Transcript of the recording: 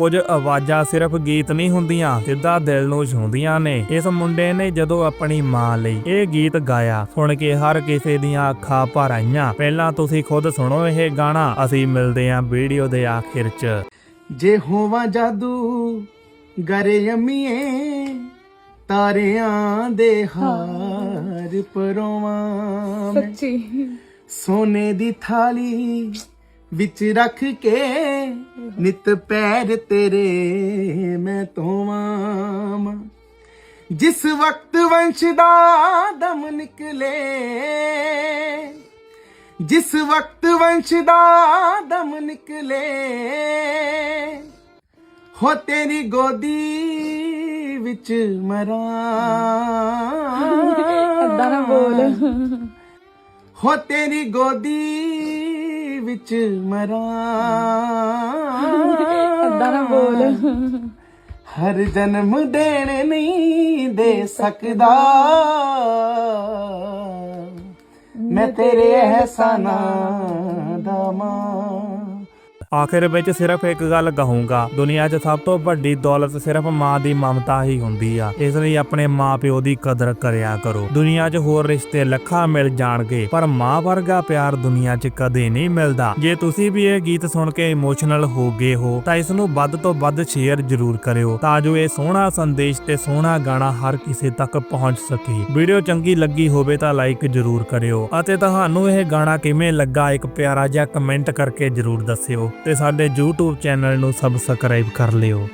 ਕੁਝ ਆਵਾਜ਼ਾਂ ਸਿਰਫ ਗੀਤ ਨਹੀਂ ਹੁੰਦੀਆਂ ਸਿੱਧਾ ਦਿਲ ਨੂੰ ਛੂੰਹਦੀਆਂ ਨੇ। ਇਸ ਮੁੰਡੇ ਨੇ ਜਦੋਂ ਆਪਣੀ ਮਾਂ ਲਈ ਇਹ ਗੀਤ ਗਾਇਆ ਸੁਣ ਕੇ ਹਰ ਕਿਸੇ ਦੀਆਂ ਅੱਖਾਂ ਭਰ ਆਈਆਂ। ਪਹਿਲਾਂ ਤੁਸੀਂ ਖੁਦ ਸੁਣੋ ਇਹ ਗਾਣਾ ਅਸੀਂ ਮਿਲਦੇ ਹਾਂ ਵੀਡੀਓ ਦੇ ਆਖਿਰ 'ਚ। ਜੇ ਹੋਵਾਂ ਜਾਦੂ ਗਰੇ ਅਮੀਏ ਤਾਰਿਆਂ ਦੇ ਹਾਰ ਪਰੋਵਾਂ ਸੱਚੀ। ਸੋਨੇ ਦੀ ਥਾਲੀ ਵਿੱਚ ਰੱਖ ਕੇ ਨਿਤ ਪੈਰ ਤੇਰੇ ਮੈਂ ਧੋਵਾਂ। ਜਿਸ ਵਕਤ ਵੰਸ਼ ਦਾ ਦਮ ਨਿਕਲੇ ਜਿਸ ਵਕਤ ਵੰਸ਼ ਦਾ ਦਮ ਨਿਕਲੇ ਹੋ ਤੇਰੀ ਗੋਦੀ ਵਿੱਚ ਮਰਾਂ। ਏਦਾਂ ਨਾ ਬੋਲ। ਹੋ ਤੇਰੀ ਗੋਦੀ ਵਿੱਚ ਮਰਾਂ ਏਦਾਂ ਨਾ ਬੋਲ। ਹਰ ਜਨਮ ਦੇਣ ਨਹੀਂ ਦੇ ਸਕਦਾ। ਮੈਂ ਤੇਰੇ ਅਹਿਸਾਨਾਂ ਦਾ ਮਾਂ। ਆਖਿਰ ਵਿੱਚ ਸਿਰਫ ਇੱਕ ਗੱਲ ਕਹੂੰਗਾ, ਦੁਨੀਆ 'ਚ ਸਭ ਤੋਂ ਵੱਡੀ ਦੌਲਤ ਸਿਰਫ ਮਾਂ ਦੀ ਮਮਤਾ ਹੀ ਹੁੰਦੀ ਆ। ਇਸ ਲਈ ਆਪਣੇ ਮਾਪਿਓ ਦੀ ਕਦਰ ਕਰਿਆ ਕਰੋ। ਦੁਨੀਆ 'ਚ ਹੋਰ ਰਿਸ਼ਤੇ ਲੱਖਾਂ ਮਿਲ ਜਾਣਗੇ, ਪਰ ਮਾਂ ਵਰਗਾ ਪਿਆਰ ਦੁਨੀਆ 'ਚ ਕਦੇ ਨਹੀਂ ਮਿਲਦਾ। ਜੇ ਤੁਸੀਂ ਵੀ ਇਹ ਗੀਤ ਸੁਣ ਕੇ ਇਮੋਸ਼ਨਲ ਹੋ ਗਏ ਹੋ, ਤਾਂ ਇਸ ਨੂੰ ਵੱਧ ਤੋਂ ਵੱਧ ਸ਼ੇਅਰ ਜ਼ਰੂਰ ਕਰਿਓ, ਤਾਂ ਜੋ ਇਹ ਸੋਹਣਾ ਸੰਦੇਸ਼ ਤੇ ਸੋਹਣਾ ਗਾਣਾ ਹਰ ਕਿਸੇ ਤੱਕ ਪਹੁੰਚ ਸਕੇ। ਵੀਡੀਓ ਚੰਗੀ ਲੱਗੀ ਹੋਵੇ ਤਾਂ ਲਾਈਕ ਜ਼ਰੂਰ ਕਰਿਓ, ਅਤੇ ਤੁਹਾਨੂੰ ਇਹ ਗਾਣਾ ਕਿਵੇਂ ਲੱਗਾ, ਇੱਕ ਪਿਆਰਾ ਜਿਹਾ ਕਮੈਂਟ ਕਰਕੇ ਜ਼ਰੂਰ ਦੱਸਿਓ। ਤੇ ਸਾਡੇ YouTube ਚੈਨਲ ਨੂੰ ਸਬਸਕ੍ਰਾਈਬ ਕਰ ਲਿਓ।